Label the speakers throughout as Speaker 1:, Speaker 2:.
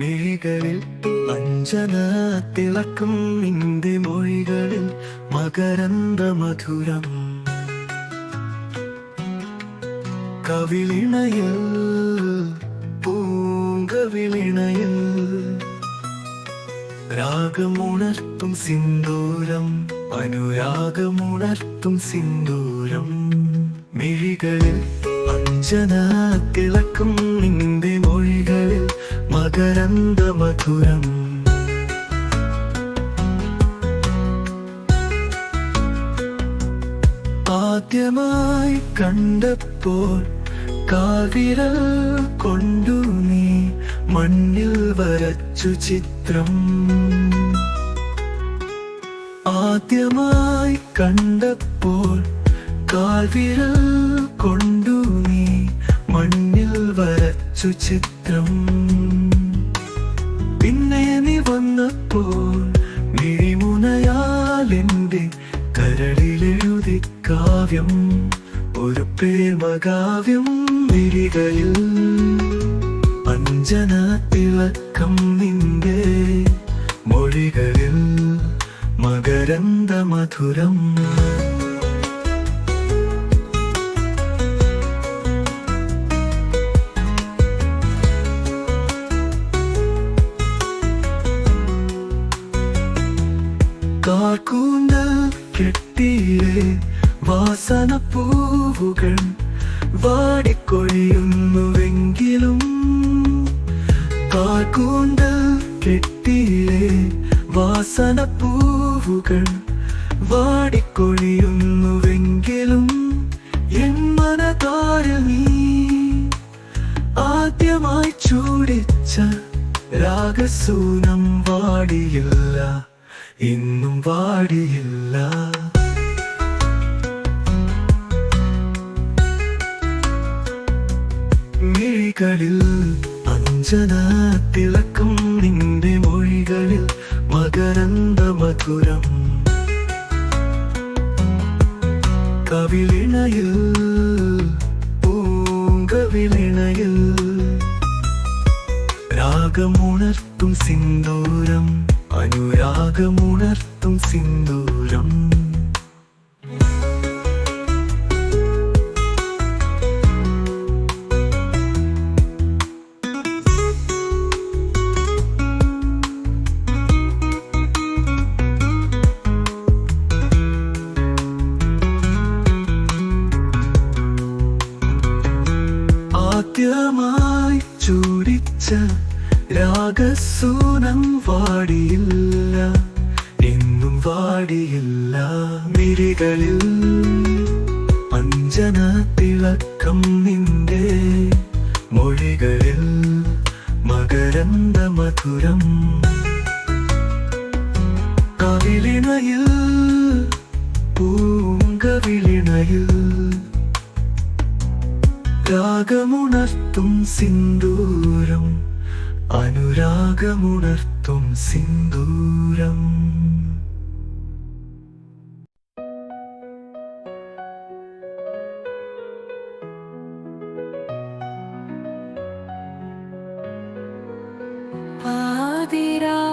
Speaker 1: മിഴികളിൽ അഞ്ജന തിളക്കും നിന്റെ മൊഴികളിൽ മകരന്ത മധുരം. കവിളിണയിൽ പൂങ്കവിളിണയിൽ രാഗമുണർത്തും സിന്ദൂരം അനുരാഗമുണർത്തും സിന്ദൂരം. മിഴികളിൽ അഞ്ജന തിളക്കും നിന്റെ മകരന്ത മധുരം ആദ്യമായി കണ്ടപ്പോൾ കാവിരൽ കൊണ്ടു നീ മണ്ണിൽ വരച്ചു ചിത്രം. ആദ്യമായി കണ്ടപ്പോൾ കാൽവിരൽ കൊണ്ടു നീ മണ്ണിൽ വരച്ചു ചിത്രം. വന്നപ്പോൾ മിഴിമുനയാൽ എന്റെ കരളിലെഴുതി കാവ്യം ഒരു പ്രേമകാവ്യം വിരികളിൽ അഞ്ജന തിളക്കം നിന്റെ മൊഴികളിൽ മകരന്ത മധുരം. വാസന പൂവുകൾ വാടിക്കൊഴിയുന്നുവെങ്കിലും കാക്കൂന്തൽ കെട്ടിയിലെ വാസനപ്പൂവുകൾ വാടിക്കൊഴിയുന്നുവെങ്കിലും എൻ മനതാരമീ ആദ്യമായി ചൂടിച്ച രാഗസൂനം വാടിയില്ല ഇന്നും വാടിയില്ല. മിഴികളിൽ അഞ്ജന തിളക്കും നിന്റെ മൊഴികളിൽ രാഗസൂനം വാടിയില്ല എന്നും വാടിയില്ല. മിരികളിൽ അഞ്ജന തിളക്കം നിന്റെ മൊഴികളിൽ മകരന്ത മധുരം കവിളിണയിൽ പൂങ്കവിളിണയിൽ രാഗമുണർത്തും സിന്ദൂരം. അനുരാഗമുണർത്തും സിന്ദൂരം.
Speaker 2: പാതിരാ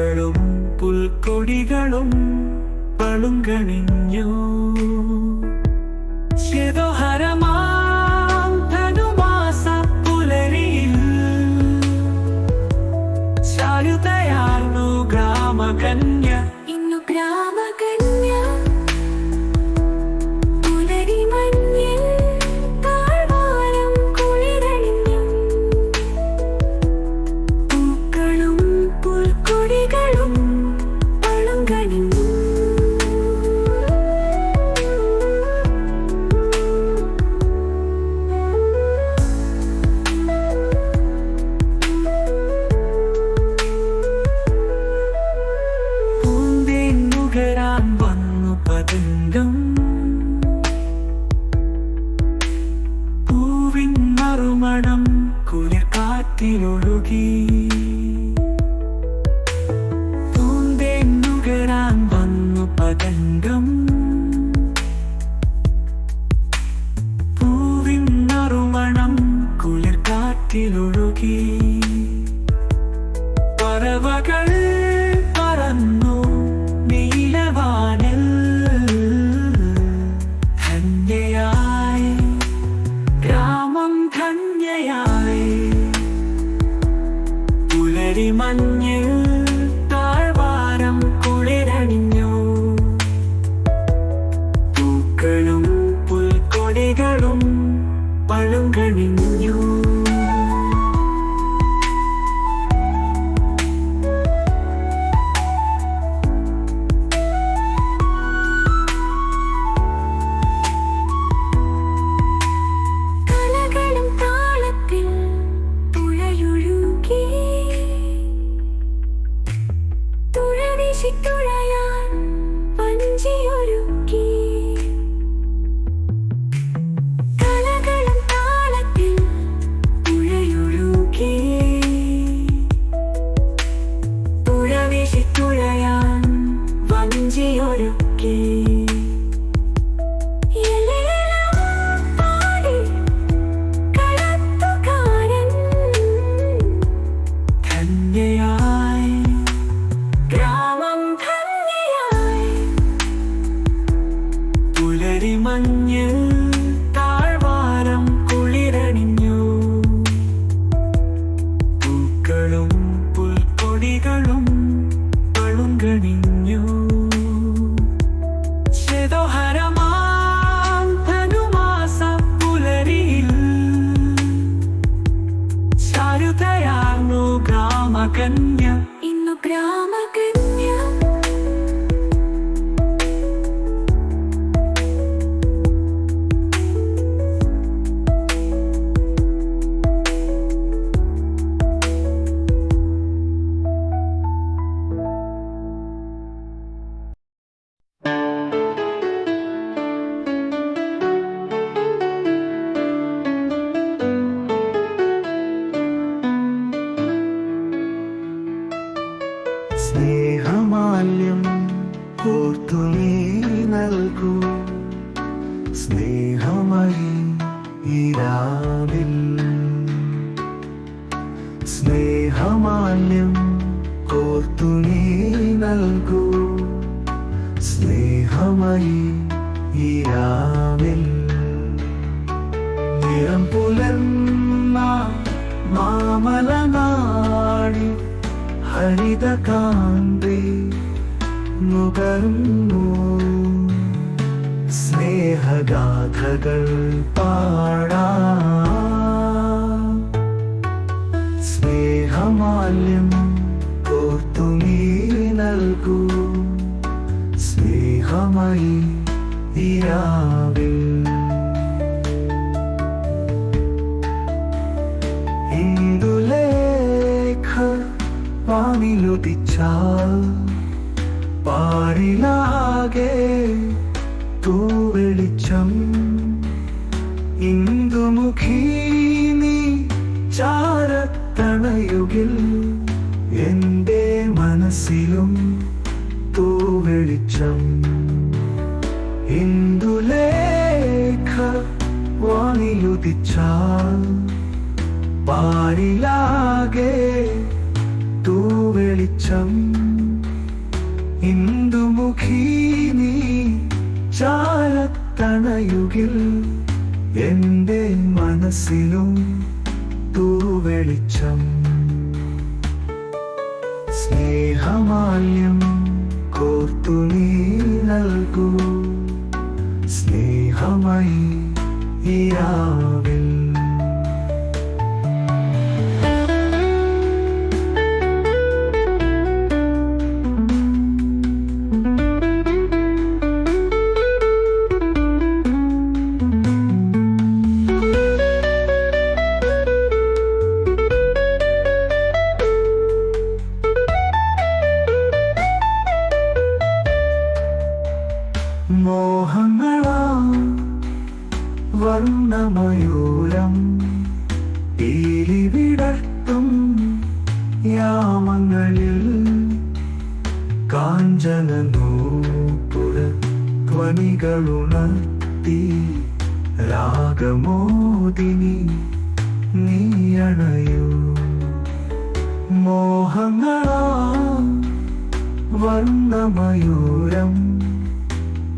Speaker 1: മരങ്ങളും പുൽക്കൊടികളും പളുങ്കണിഞ്ഞു. ചെതോ 你 Dream ഇരാവിൽ നിറം പുലർന്ന മാമല നാടി ഹരിതകാന്തി നുകർന്നു. സ്നേഹഗാഥകൾ പാടാ. സ്നേഹമാല്യം സുഖമായി ദിരാവിൽ ഏതുലേഖ പാണിലൊതിച്ചാൽ പാടിലാകെ തൂവെളിച്ചം ഇന്ദുമുഖീ നീ ചാരത്തണയുകിൽ വെളിച്ചം ഇന്ദുലേഖ വാണിയുദിച്ചാൽ പാടിലാകെ തൂവെളിച്ചം. ഇന്ദുമുഖീ നീ ചാരത്തണയുകിൽ എന്റെ മനസ്സിലും തൂവെളിച്ചം. സ്നേഹമാല്യം കോർത്തു നീ നൽകൂ. സ്നേഹമായി ഈ മോഹങ്ങളാം വർണമയൂരം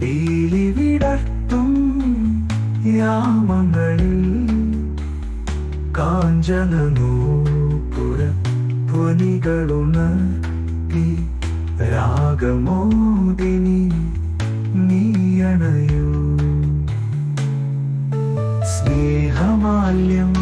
Speaker 1: പീലി വിടർത്തും യാമങ്ങളിൽ കാഞ്ചന നൂപുര ധ്വനികളുണർത്തി രാഗമോദിനി നീയണയൂ. സ്നേഹമാല്യം